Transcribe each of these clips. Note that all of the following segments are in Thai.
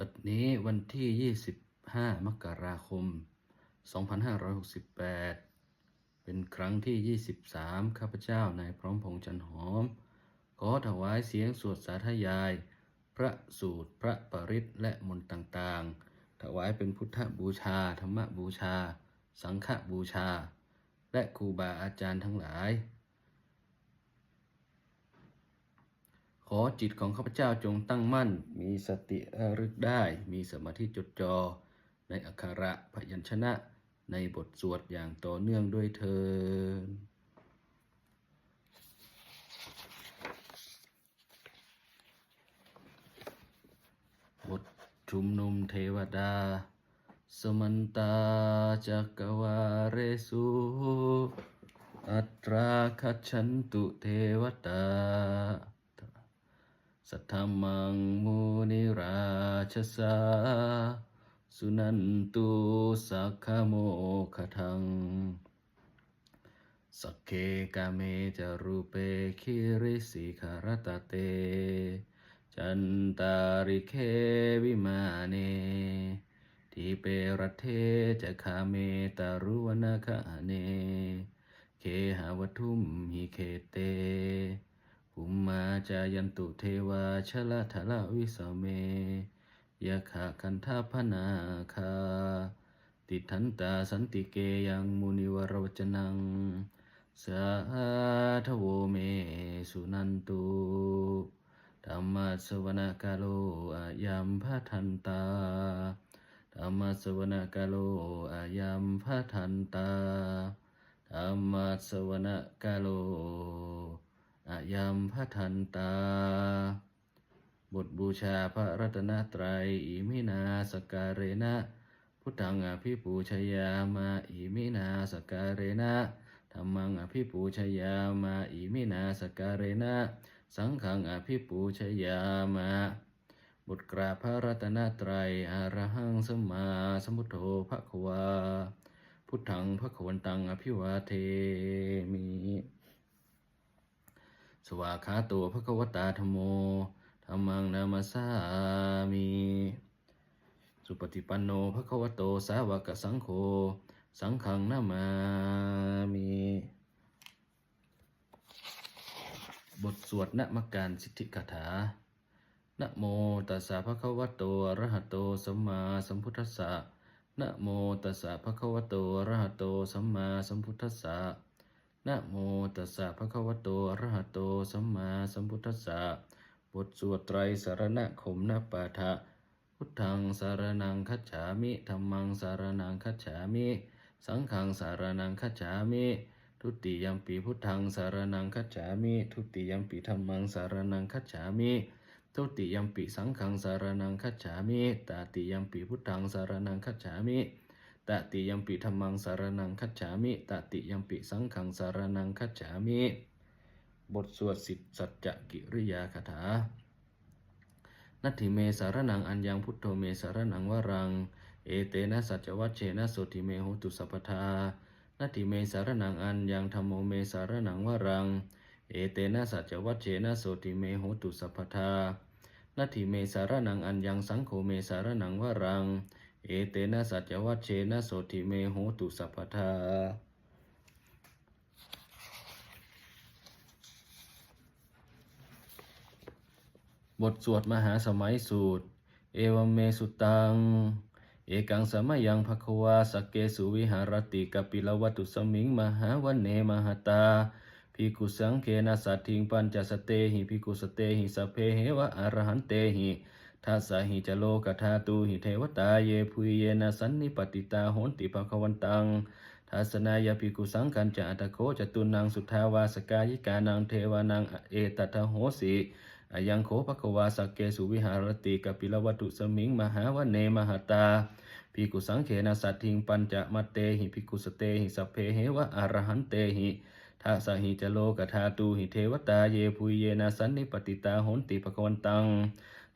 บัดนี้วันที่ 25 มกราคม 2568 เป็นครั้งที่ 23 ข้าพเจ้านายพร้อมพงจันหอม ขอถวายเสียงสวดสาธยาย พระสูตรพระปริตและมนต์ต่างๆ ถวายเป็นพุทธบูชา ธรรมบูชา สังฆบูชา และครูบาอาจารย์ทั้งหลาย ขอจิตของข้าพเจ้าจงตั้งมั่น มีสติระลึกได้ มีสมาธิจดจ่อในอักขระพยัญชนะ ในบทสวดอย่างต่อเนื่องด้วยเทินบทชุมนุมเทวดา สมันตาจักวาเรสุอัตราคัจฉันตุเทวตา สัทธมังมุนิราชสาสุนันตุสักขโมคทังสักเคกาเมจารูเปคิริสิขารตเต จันตาริเควิมาเนทีเปรเทจะคาเมตารุวนาคาเน เคหาวัทุมหิเคเต ภูมิมาจายันตุเทวาชลทละวิสเมยะขะคันทาพนาคา ติทันตาสันติเกยังมุนิวรวจนัง สาธโวเมสุนันตุธรรมสวนกาโลอายัมพะทันตาธรรมสวนกาโลอายัมพะทันตาธรรมสวนกาโล อายมพระทันตา บทบูชาพระรัตนตรัยอิมินาสการเรนะ พุทธังอภิปูชยามาอิมินาสการเรนะธรรมังอภิปูชยามาอิมินาสการเรนะ สังฆังอภิปูชยามาบทกราพระรัตนตรัยอารหังสมมาสมุทโธภะควา พุทธังภะคะวันตังอภิวาเทมิ สวาขาตัวพระควตาธโมธรรมังนามาสามิสุปฏิปันโนพระควโตสาวกสังโฆสังฆังนามามิบทสวดนมการสิทธิคาถานะโมตัสสะภะคะวะโตอะระหะโตสัมมาสัมพุทธัสสะนะโมตัสสะภะคะวะโตอะระหะโตสัมมาสัมพุทธัสสะ นะโมตัสสะภะคะวะโตอะระหะโตสัมมาสัมพุทธัสสะบทสวดไตรสารณคมนปาทะพุทธังสารนังคัจฉามิธัมมังสารนังคัจฉามิ สังฆังสารนังคัจฉามิ ทุติยัมปีพุทธังสารนังคัจฉามิ ทุติยัมปีธัมมังสารนังคัจฉามิทุติยัมปีสังฆังสารนังคัจฉามิตาติยัมปีพุทธังสารนังคัจฉามิ ตติยัมปีธัมมังสารนังคัจฉามิตติยัมปีสังฆังสารนังคัจฉามิ บทสวดสิบสัจจกิริยาคาถา นัตถิเมสารนังอัญญังพุทโธเมสารนังวรัง เอเตนะสัจวัชเชนะโสติเมโหตุสัพพทานัตถิเมสารนังอัญญังธรรมโมเมสารนังวรัง เอเตนะสัจวัชเชนะโสติเมโหตุสัพพทานัตถิเมสารนังอัญญังสังโฆเมสารนังวรัง เอเตนะสัจวัชเชนะโสติเมโหตุสัพพทาบทสวดมหาสมัยสูตร เอวเมสุตัง เอกังสมยังภควาสกเกสุวิหารติกปิลวัตุสมิงมหาวันเนมหตาภิกุสังเคนะสัตถิงปัญจสเตหิภิกุสเตหิสพเพเหวะอรหันเตหิ ทัสสะหิจโลกธาตุหิเทวตาเยพุยเยนะสันนิปติตาโหนติภควันตังทัสนายภิกุสังคัญจะอัตโคจตุนังสุทาวาสกายิกานังเทวานังเอตตะโหสีอายังโคภควาสกเกสุวิหารติกปิลวัตุสมิงมหาวเนมหตาภิกุสังเขนะสัตถิงปัญจมัตเตหิภิกุสเตหิสัพเพเหวะอรหันเตหิทัสสหิจโลกธาตุหิเทวตาเยพุยเยนะสันนิปติตาโหนติภควันตัง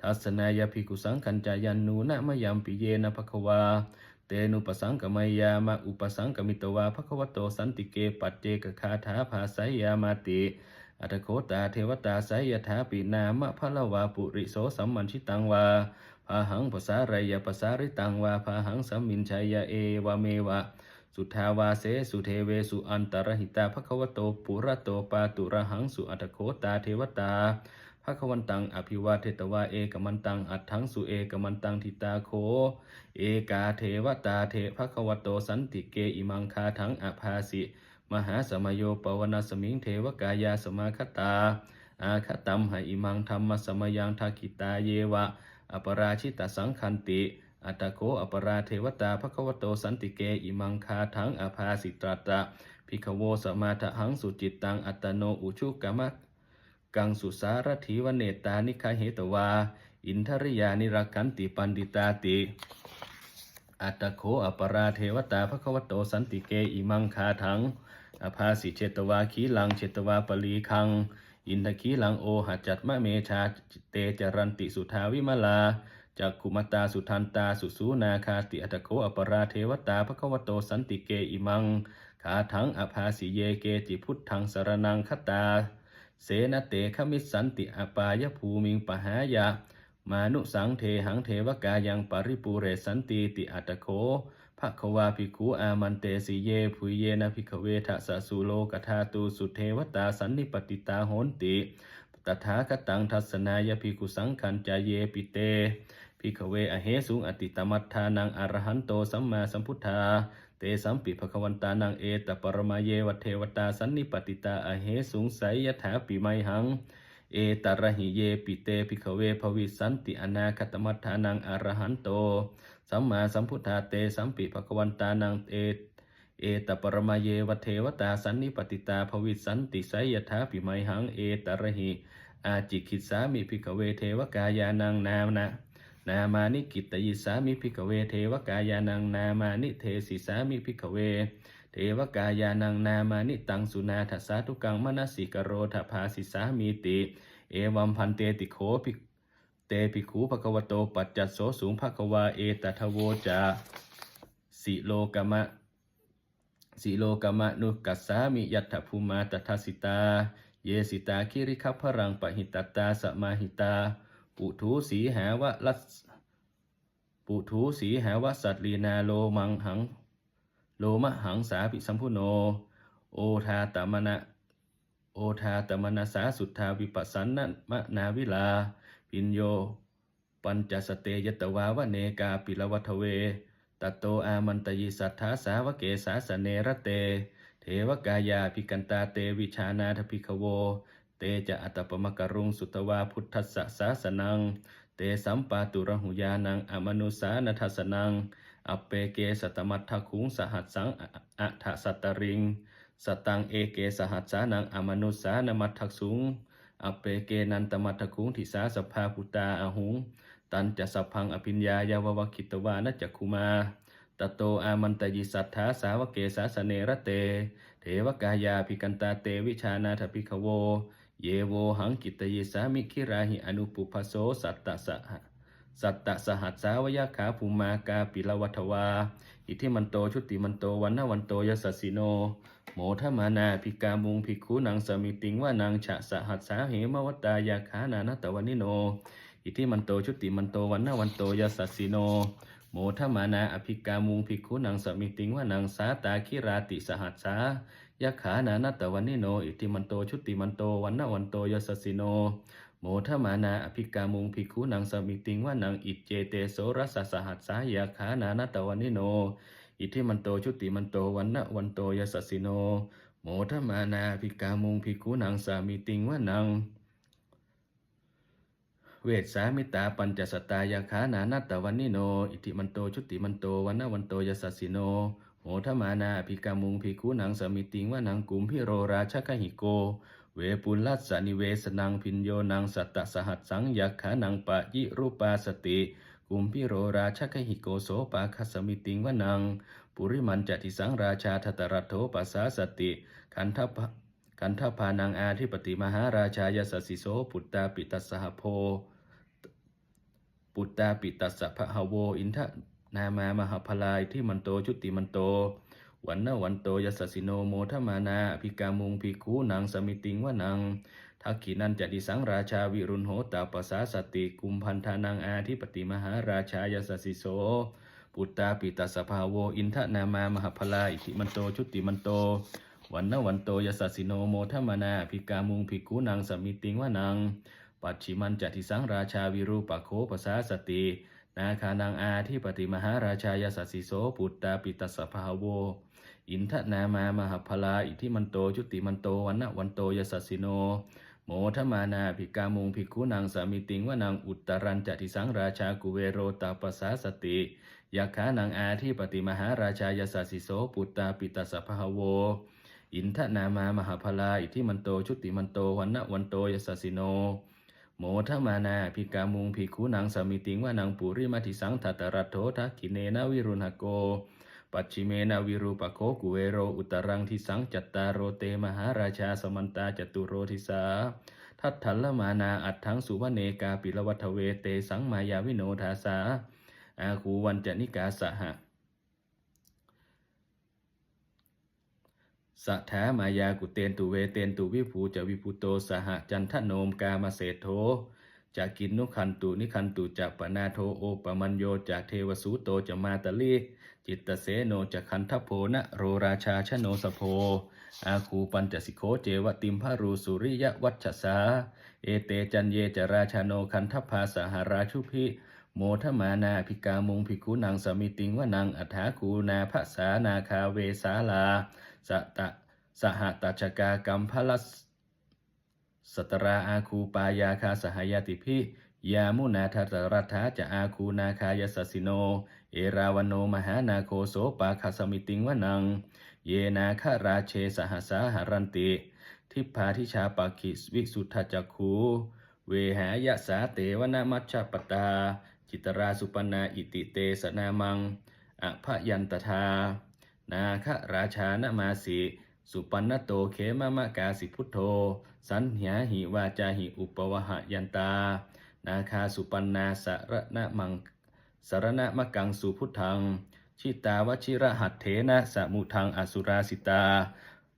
ทัสนายภิกขุสังคัญจายันนูนะมยัมปิเยนะภควา เตนุปสังกมยามะอุปสังกมิตวาภควโตสันติเกปัจเจกคาถาภาสายามาติอัตโคตาเทวตาไสยถาปินามะพะละวาปุริโสสัมมันชิตังวาพาหังภาษารายภาษาริตังวาพาหังสัมมินชัยเอวะเมวะ สุทาวาเสสุเทเวสุอันตรหิตาภควโตปุระโตปาตุระหังสุอัตโคตาเทวตา ภควันตังอภิวาเทตวาเอกมันตังอัตถังสุเอกมันตังทิตาโค เอกาเทวตาเทภควโตสันติเกอิมังคาทังอภาสิ มหาสมโยปวนาสมิงเทวกายาสมาคตา อาคตัมหอิมังธรรมสมยังทากิตาเยวะ อปราชิตสังคันติอัตโกอปราเทวตาภควโตสันติเกอิมังคาทังอภาสิตรัตตะพิขโวสมาทหังสุจิตตังอัตตโนอุชุกามะ กังสุสารถีวเนตานิคาเหตวา อินทริยานิรักขันติปันดิตาติ อัตโคอปราเทวตาภควโตสันติเกอิมังคาทังอภาสิเชตวาขีลังเชตวาปลีคัง อินทคีลังโอหัจจัตมะเมชาเตจรันติสุทาวิมลาจักขุมตาสุทันตาสุสูนาคาติอัตโคอปราเทวตาภควโตสันติเกอิมังคาทังอภาสิเยเกจิพุทธังสารนังคตา เสนเตขมิสสันติอปายภูมิงปหายามานุสังเทหังเทวกายังปริปูเรสันติติอัตโคภควาภิกขุอามันเตสิเยภุยเยนะภิกขเวทะสะสุโลกธาตูสุเทวตาสันนิปติตาโหนติตถาคตังทัศนายภิกขุสังขันจายเยปิเตภิกขเวอเหสุงอติตมัฏฐานังอรหันโตสัมมาสัมพุทธา เตสัมปิภควันตานังเอตปรมาเยวเทวตาสันนิปติตาอเหสุงไสยถาปิไมหัง เอตระหิเยปิเตภิกขเวภวิสันติอนาคตมัฏฐานังอรหันโต สัมมาสัมพุทธาเตสัมปิภควันตานังเอเอตปรมาเยวเทวตาสันนิปติตาภวิสันติไสยถาปิไมหังเอตระหิอาจิคิสามิภิกขเวเทวกายานังนามนะ นามานิกิตยิสามิภิกขเว เทวกายานังนามานิเทสิสามิภิกขเว เทวกายานังนามานิตังสุนาทัสสาทุกังมนสิกโรทภาสิสามีติ เอวัมพันเตติโคภิเตภิกขูภควโตปัจจัสโสสูงภควาเอตทโวจาสิโลกมะสิโลกมะนุกัสสามิยัตถภูมาตทัสสิตา เยสิตาคิริคัพพรังปหิตตาสมาหิตา ปุถุสีหาวะลัสปุถุสีหาวะสัตลีนาโลมังหัง โลมะหังสาปิสัมพุโน โอทาตมนะโอทาตมนาสาสุทธาวิปัสสันนมะนาวิลา ปิญโย ปัญจสเตยตวาวะเนกาปิลวัทเวตตโตอามันตยิสัทธาสาวเกสาสเนระเต เทวกายาภิกันตาเตวิชานาทภิกขโว เตจะอัตตปมกรุงสุตวาพุทธัสสะสาสนัง เตสัมปาตุระหุยานังอมนุสานัทสนัง อเปเกสตมัทถคุงสหัสสังอัฏฐสัตตริง สตังเอเกสหัสสานังอมนุสานมัทถสุง อเปเกนันตมัทถคุงทิสาสภาพุตาอาหุง ตันจะสัพพังอภิญญายาววคิตวานัจคุมาตโตอามันตยิสัทธาสาวเกสาสเนระเต เทวกายาภิกันตาเตวิชานาถภิกขโว เยโวหังกิตยิสามิคิราหิอนุปุพโสสัตตะสหะสัตตะสหัสสาวยาขาภูมากาปิลวัทวา อิทิมันโตชุติมันโตวันนวันโตยสสสิโน โมทมานาภิกามุงภิกขุนังสมิติงว่านางฉะสหัสสาเหมวตายาขานานตวันิโน อิทิมันโตชุติมันโตวันนวันโตยสสสิโน โมทมานาอภิกามุงภิกขุนังสมิติงว่านางสาตาคิราติสหัสสา ยะขานานัตตวันนิโน อิติมันโตชุติมันโตวันนวันโตยสสสิโน โมทมานาอภิกามุงภิกขุนังสมิติงว่านางอิจเจเตโสรัสสหัสสายะขานานัตตวันนิโน อิทิมันโตชุติมันโตวันนะวันโตยสสสิโน โมทมานาภิกามุงภิกขุนังสามิติงว่านังเวทสามิตาปัญจสตายาขานานัตตวันนิโน อิติมันโตชุติมันโตวันนะวันโตยสสสิโน โหทมานาภิกามุงภิกขุนังสมิติงว่านังกุมพิโรราชกหิโก เวปุลลัสสนิเวสนังพินโยนังสัตตสหัสสังยักขานังปะยิรูปาสติ กุมพิโรราชกหิโกโสปาคัสมิติงว่านัง ปุริมันจติสังราชาทตรัตโถปัสสาสติ ขันธปขันธพานังอาธิปติมหาราชายสสสิโสปุตตาปิตัสสหโพ ปุตตาปิตัสสะพะหโวอินทะ นามามหาพลายที่มันโตชุติมันโต วันนวันโตยสสสิโนโมทมานาอภิกามุงภิกขุนางสมิติงวนังทักขินันจะดิสังราชาวิรุณโหตาปสาสติกุมพันธานังอาทิปติมหาราชายสสสิโส ปุตตาปิตาสภาโวอินทนามามหาพลาอิทิมันโตชุติมันโต วันนวันโตยสสสิโนโมทมานาภิกามุงภิกขุนางสมิติงวนัง ปัจฉิมันจะทิสังราชาวิรูปโคปสาสติ นาคานังอาที่ปฏิมหาราชายสัสสิโสปุตตาปิตสภาโว อินทนามามหาพลาอิทิมันโตชุติมันโตวันนวันโตยสัสสิโน โมทมานาภิกามุงภิกขุนางสามิติงวานางอุตตรันจะทิสังราชากุเวโรตาปสาสติยักขานางอาที่ปฏิมหาราชายสัสสิโสปุตตาปิตสภาโว อินทนามามหาพลาอิทิมันโตชุติมันโตวันนวันโตยสัสสิโน โมทมานาภิกามุงภิกขุนางสมิติงวนางปุริมาทิสังทัตตรัตโถทักขิเนนาวิรุณหโก ปัจฉิเมนาวิรูปโคกุเวโรอุตรังทิสังจัตตารโรเตมหาราชาสมันตาจตุโรทิสาทัตถัลมานาอัตถังสุวเนกาปิลวัฏเวเตสังมายาวิโนทาสาอาคูวันจนิกาสห สัทธามายากุเตนตุเวเตนตุวิภูจะวิภูโตสหจันทโนมกามเศรษโธจะกินนุคันตุนิคันตุจะปนาโทโอปมัญโยจะเทวสูโตจะมาตลีจิตตเสโนจะคันทโพนะโรราชาชโนสโพ อาคูปัญจสิโคเจวติมพารูสุริยวัชสา เอเตจันเยจราชาโนคันทภาสหราชุพิโมทมานาภิกามุงภิกขุนางสมิติงวนังอัฏฐาคูนาภาษานาคาเวสาลา สะตะสหตัชกากรรมพลัสสตราอาคูปายาคาสหายติพิยามุนาทัตรัฐาจะอาคูนาคายสสิโน เอราวโนมหานาโคโสปาคาสมิติงวนัง เยนาคาราเชสหสาหารันติ ทิพาทิชาปาคิสวิสุทธจักขูเวหายะสาเตวนามัชฌปตา จิตราสุปนาอิติเตสนามังอภยันตทา นาคราชานมาสิสุปันนโตเขมะมะกาสิพุทโธ สัญญาหิวาจาหิอุปวหยันตา นาคาสุปันนาสารณะมังสารณะมะกังสุพุทธัง ชิตาวชิระหัตเถนะสมุทังอสุราสิตา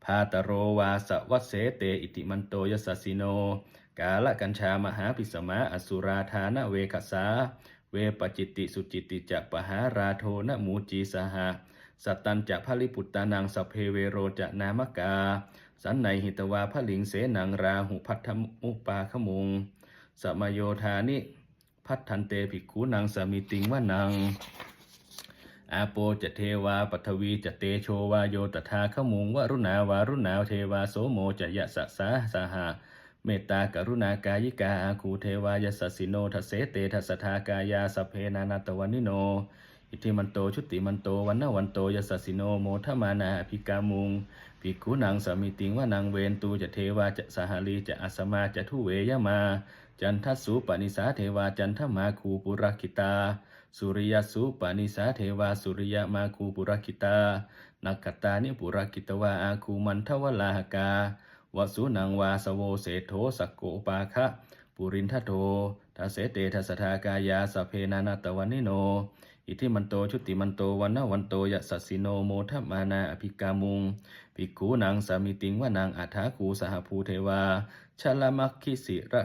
พาตโรวาสวัสเสเตอิติมันโตยสัสสิโน กาละกัญชามหาปิสมาอสุราธานเวคสา เวปจิตติสุจิตติจะปหาราโทนะมูจีสหะ สัตตันจะพลิปุตตานังสพเพเวโรจะนามกา สันในหิตวาพลิงเสนังราหุพัทธมุปาขมุง สมโยธานิ พัทธันเตภิกขุนังสมิติงวนัง อาโปจะเทวาปัทวีจะเตโชวาโยตถาขมุงวรุณาวารุณาวเทวาโสโมจะยะสะสาสหะเมตตากรุณากายิกาอาคูเทวายสสิโนทัสเสเตทัสทากายาสพเพนานาตวันนิโน อิทิมันโตชุติมันโตวันนวันโตยสัสสิโนโมทมานาภิกามุงภิกขุนังสามิติงว่านางเวนตูจะเทวาจะสหาลีจะอสมาจะทุเวยมา จันทสุปนิสาเทวาจันทมาคูปุรคิตา สุริยสุปนิสาเทวาสุริยมาคูปุรคิตานักกตานิปุรคิตวาอาคูมันทวลาหกาวสุนังวาสโวเสโทสักโกปาคะปุรินทโททัสเสเตทัสทากายาสเพนานาตวันนิโน อิทิมันโตชุติมันโตวันนวันโตยะสัสสิโนโมทัมมานาอภิกามุงภิกขุนางสามิติงว่านางอัฏฐาคูสหภูเทวาชลมัคคิสิระ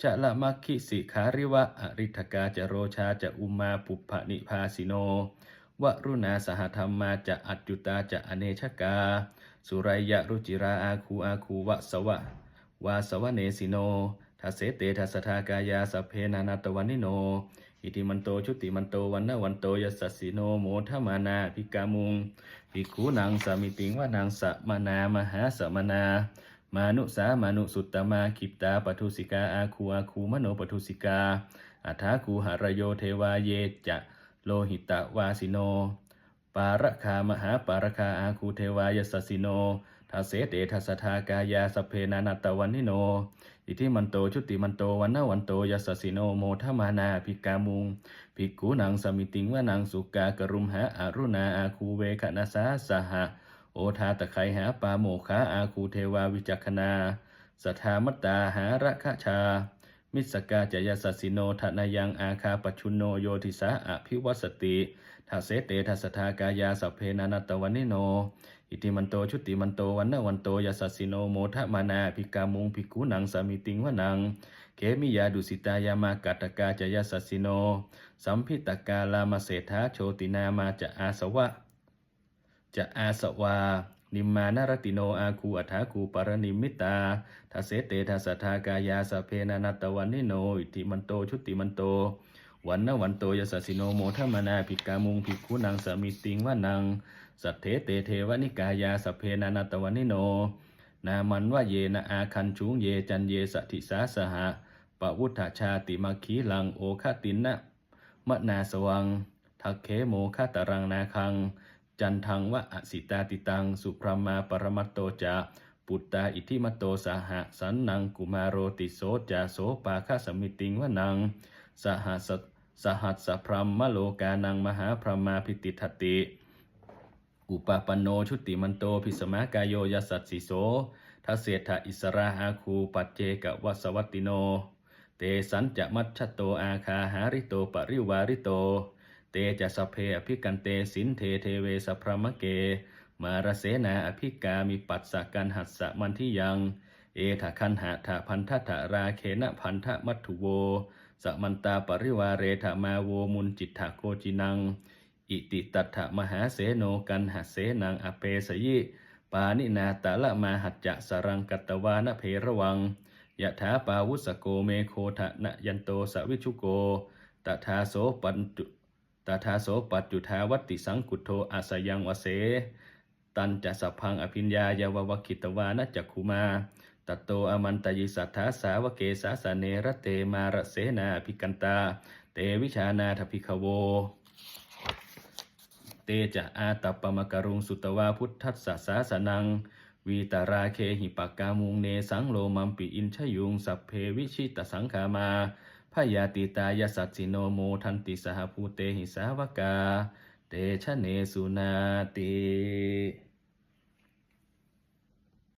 ชลมัคคิสิขาริวะอริทกาจะโรชาจะอุมาปุพพนิพาสิโนวรุณาสหธรรมาจะอัจจุตาจะอเนชกา สุไรยะรุจิราอาคูอาคูวะสวะวาสวะเนสิโนทัเสเตทัสทากายาสเพนานาตวันิโน อิติมันโตชุติมันโตวันนวันโตยัสสิโนโมทมานาภิกามุงภิกขุนางสามิติงว่านางสะมานามหาสมนา มานุสามานุสุตตมาคิปตาปทุสิกาอาคูอาคูมโนปทุสิกาอัฏฐาคูหารโยเทวาเยจะโลหิตวาสิโน ปารคามหาปารคาอาคูเทวายสสสิโน ทัสเสเตทัสสทากายาสเพนานาตวันนิโน อิทิมันโตชุติมันโตวันนวันโตยสสิโนโมทมานาภิกามุงภิกขุนังสมิติงวนังสุกากรุมหาอารุณาอาคูเวคณาสาสหะโอทาตะไคหาปาโมคาอาคูเทวาวิจักขณาสทามัตตาหาระคะชา มิสกาจยสสสิโนทนายังอาคาปชุนโนโยติสาอภิวัสติทัสเสเตทัสสทากายาสเพนานัตตวันนิโน อิติมันโตชุติมันโตวันนวันโตยสสสสิโนโมทะมานาภิกามุงภิกขุนังสามิติงวนังเขมิยาดุสิตายามากัตกาจยสสสสิโน สัมพิตกาลามาเศรษฐาโชตินามาจะอาสวะ จะอาสวา นิมมานารติโนอาคูอัฐาคูปรนิมิตาทัเสเตทัสทากายาสเพนานัตวันนิโน อิติมันโตชุติมันโตวันนวันโตยสสสิโนโมทะมานาภิกามุงภิกขุนังสามิติงวนัง สัทเทเตเทวนิกายาสเพนานัตวันิโน นามันว่าเยนะอาคันชุงเยจันเยสถิสาสหะปวุฒชาติมาคีลังโอคตินนะมะนาสวัง ทักเคโมคาตรังนาคัง จันทังวะอสิตาติตัง สุพรมาปรมัตโตจาปุตตาอิทิมโตสหะสันนังกุมารโรติโสจาโสปาคาสมิติงวนัง สหัสสหัสสพรหมโลกานังมหาพรหมาพิติทติ อุปปันโนชุติมันโตพิสมากายโยยสัสสิโสทัสเสถอิสราอาคูปัจเจกวัสวัตติโน เตสันจะมัชชโตอาคาหาริโตปริวาริโต เตจะสพเพอภิกันเตสินเทเทเวสพรมเก มารเสนาอภิกามิปัสสะกันหัสสะมันทิยัง เอถะคันหะถะพันธะถราเคนะพันธะมัตถุโว สมันตาปริวาเรถมาโวมุนจิตถะโกจินัง อิติตัตถะมหาเสโนกันหัเสนังอเปสยิปานินาตะละมาหัจจะสรังกัตวานเพระวังยะถาปาวุสโกเมโคทะนะยันโตสวิชุโกตถาโสปัญจุตถาโสปัจจุทาวัติสังกุโทอาสยังวเส ตันจะสัพพังอภิญญายาววคิตวานจักขุมาตตโตอมันตยิสัทธาสาวเกสาสเนระเตมารเสนาภิกันตา เตวิชานาทพิขโว ตจะอาตัปปมกรุงสุตวาพุทธัสสะสาสนัง วีตาราเคหิปากกามุงเนสังโลมัมปิอินชยุงสัพเพวิชิตสังขามาพยาติตายสัตสิโนโมทันติสหภูเตหิสาวกา เตชะเนสุนาติ